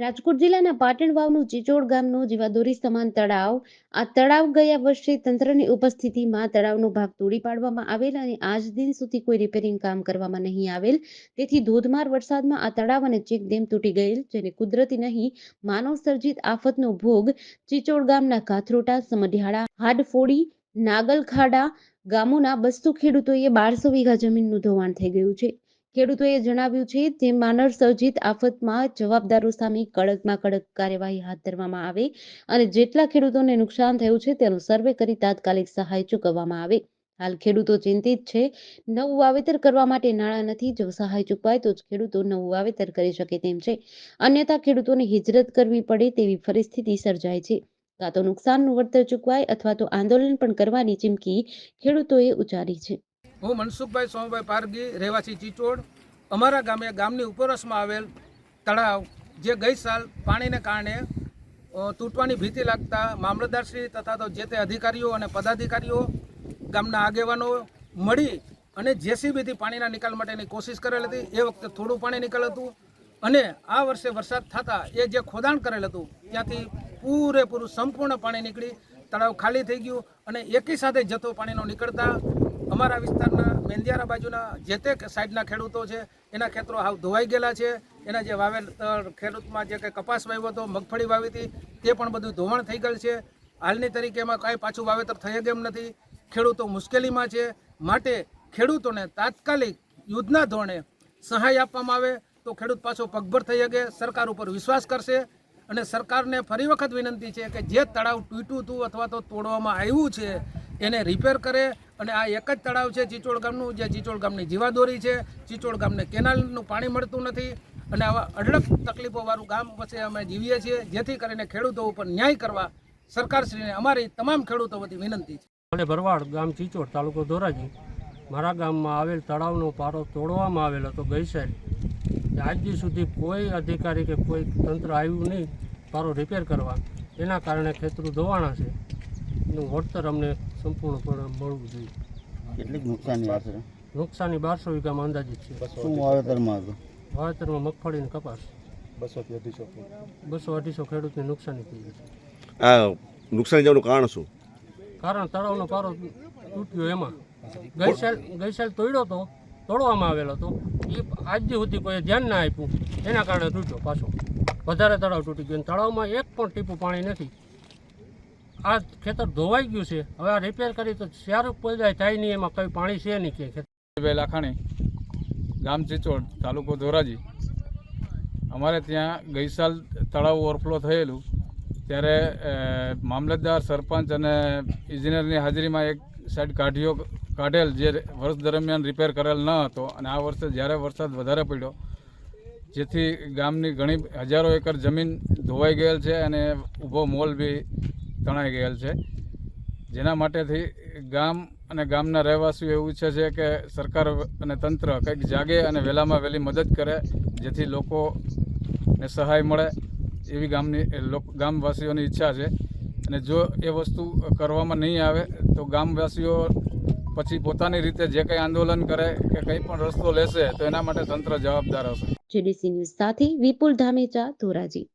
રાજકોટ જિલ્લાના પાટણ વાવનું ચિચોડ ગામનું જીવાદોરી સમાન તળાવ. આ તળાવ ગયા વર્ષે તંત્રની ઉપસ્થિતિમાં તળાવનો ભાગ તોડી પાડવામાં આવેલ અને આજ દિન સુધી કોઈ રિપેરિંગ કામ કરવામાં નહીં આવેલ. તેથી ધોધમાર વરસાદમાં આ તળાવ અને ચેક ડેમ તૂટી ગયેલ, જેને કુદરતી નહીં, માનવ સર્જિત આફતનો ભોગ ચિચોડ ગામના કાથરોટા સમઢિયાળા, હાડફોડી, નાગલખાડા ગામોના બસો ખેડૂતોએ બારસો વીઘા જમીનનું ધોવાણ થઈ ગયું છે. ખેડૂતોએ જણાવ્યું છે, તે માનવ સર્જિત આફતમાં જવાબદારો સામે કડકમાં કડક કાર્યવાહી હાથ ધરવામાં આવે અને જેટલા ખેડૂતોને નુકસાન થયું છે, તેનો સર્વે કરી તાત્કાલિક સહાય ચૂકવવામાં આવે. હાલ ખેડૂતો ચિંતિત છે, નવું વાવેતર કરવા માટે નાણાં નથી, જો સહાય ચૂકવાય તો જ ખેડૂતો નવું વાવેતર કરી શકે તેમ છે. અન્યથા ખેડૂતોને હિજરત કરવી પડે તેવી પરિસ્થિતિ સર્જાય છે. કાં તો નુકસાનનું વળતર ચૂકવાય અથવા તો આંદોલન પણ કરવાની ચીમકી ખેડૂતોએ ઉચ્ચારી છે. હું મનસુખભાઈ સોમભાઈ પારગી રહેવાસી ચિચોડ. અમારા ગામે, ગામની ઉપરસમાં આવેલ તળાવ, જે ગઈ સાલ પાણીને કારણે તૂટવાની ભીતિ લાગતા મામલતદારશ્રી તથા તો જે તે અધિકારીઓ અને પદાધિકારીઓ, ગામના આગેવાનો મળી અને જેસીબીથી પાણીના નિકાલ માટેની કોશિશ કરેલ હતી. એ વખતે થોડું પાણી નીકળ હતું અને આ વર્ષે વરસાદ થતાં એ જે ખોદાણ કરેલ હતું, ત્યાંથી પૂરેપૂરું સંપૂર્ણ પાણી નીકળી. તળાવ ખાલી થઈ ગયું અને એકી સાથે જથ્થો પાણીનો નીકળતા અમારા વિસ્તારના મેંદિયારા બાજુના જે તે સાઈડના ખેડૂતો છે, એના ખેતરો હાવ ધોવાઈ ગયેલા છે. એના જે વાવેતર ખેડૂતમાં જે કંઈ કપાસ વાવ્યો હતો, મગફળી વાવી હતી, તે પણ બધું ધોવાણ થઈ ગયેલ છે. હાલની તરીકે એમાં કાંઈ પાછું વાવેતર થઈ એમ નથી. ખેડૂતો મુશ્કેલીમાં છે. માટે ખેડૂતોને તાત્કાલિક યુદ્ધના ધોરણે સહાય આપવામાં આવે તો ખેડૂત પાછો પગભર થઈ શકે. સરકાર ઉપર વિશ્વાસ કરશે અને સરકારને ફરી વખત વિનંતી છે કે જે તળાવ તૂટ્યું હતું અથવા તો તોડવામાં આવ્યું છે, એને રિપેર કરે. અને આ એક જ તળાવ છે ચિચોડ ગામનું, જે ચિચોડ ગામની જીવાદોરી છે. ચિચોડ ગામને કેનાલનું પાણી મળતું નથી. અને આવા અઢળક તકલીફોવાળું ગામ વચ્ચે અમે જીવીએ છીએ, જેથી કરીને ખેડૂતો ઉપર ન્યાય કરવા સરકારશ્રીને અમારી તમામ ખેડૂતો વતી વિનંતી છે. અને ભરવાડ ગામ ચિચોડ તાલુકો ધોરાજી. મારા ગામમાં આવેલ તળાવનો પારો તોડવામાં આવેલ હતો ગઈ સાઈડ આજ સુધી કોઈ અધિકારી કે કોઈ તંત્ર આવ્યું નહીં, પારો રિપેર કરવા. એના કારણે ખેતરું ધોવાણા છે. એનું વળતર અમને સંપૂર્ણપણે મળવું જોઈએ. કેટલીક નુકસાની આશરે નુકસાની બારસો વીઘામાં અંદાજિત છે. શું વાવેતરમાં હતું? વાવેતરમાં મગફળી અને કપાસ. બસો અઢીસો ખેડૂતને નુકસાની થઈ ગઈ આ નુકસાન જવાનું કારણ શું? કારણ તળાવનો પારો તૂટ્યો એમાં. ગઈ સાલ ગઈ સાલ તોડ્યો તો તોડવામાં આવેલો હતો. એ આજ સુધી કોઈ ધ્યાન ના આપ્યું એના કારણે તૂટ્યો પાછો. વધારે તળાવ તૂટી ગયો. તળાવમાં એક પણ ટીપું પાણી નથી. આ ખેતર ધોવાઈ ગયું છે. હવે આ રિપેર કરી તો સારું કોઈ થાય નહીં, એમાં કઈ પાણી છે નહીં કે ખેતર. ભાઈ લાખાણી, ગામ ચિચોડ, તાલુકો ધોરાજી. અમારે ત્યાં ગઈ સાલ તળાવ ઓવરફ્લો થયેલું. ત્યારે મામલતદાર, સરપંચ અને ઇજનેરની હાજરીમાં એક સાઈડ કાઢીઓ કાઢેલ જે વર્ષ દરમિયાન રિપેર કરેલ ન હતો. અને આ વર્ષે જ્યારે વરસાદ વધારે પડ્યો, જેથી ગામની ઘણી હજારો એકર જમીન ધોવાઈ ગયેલ છે અને ઊભો મોલ બી તણાઈ ગયેલ છે. જેના માટેથી ગામ અને ગામના રહેવાસીઓ એવું ઈચ્છે છે કે સરકાર અને તંત્ર કંઈક જાગે અને વહેલામાં વહેલી મદદ કરે, જેથી લોકોને સહાય મળે એવી ગામની ગામવાસીઓની ઈચ્છા છે. અને જો એ વસ્તુ કરવામાં નહીં આવે, તો ગામવાસીઓ પછી પોતાની રીતે જે કંઈ આંદોલન કરે કે કંઈ પણ રસ્તો લેશે, તો એના માટે તંત્ર જવાબદાર હશે. જીડીસી ન્યૂઝ સાથે વિપુલ ધામેચા ધોરાજી.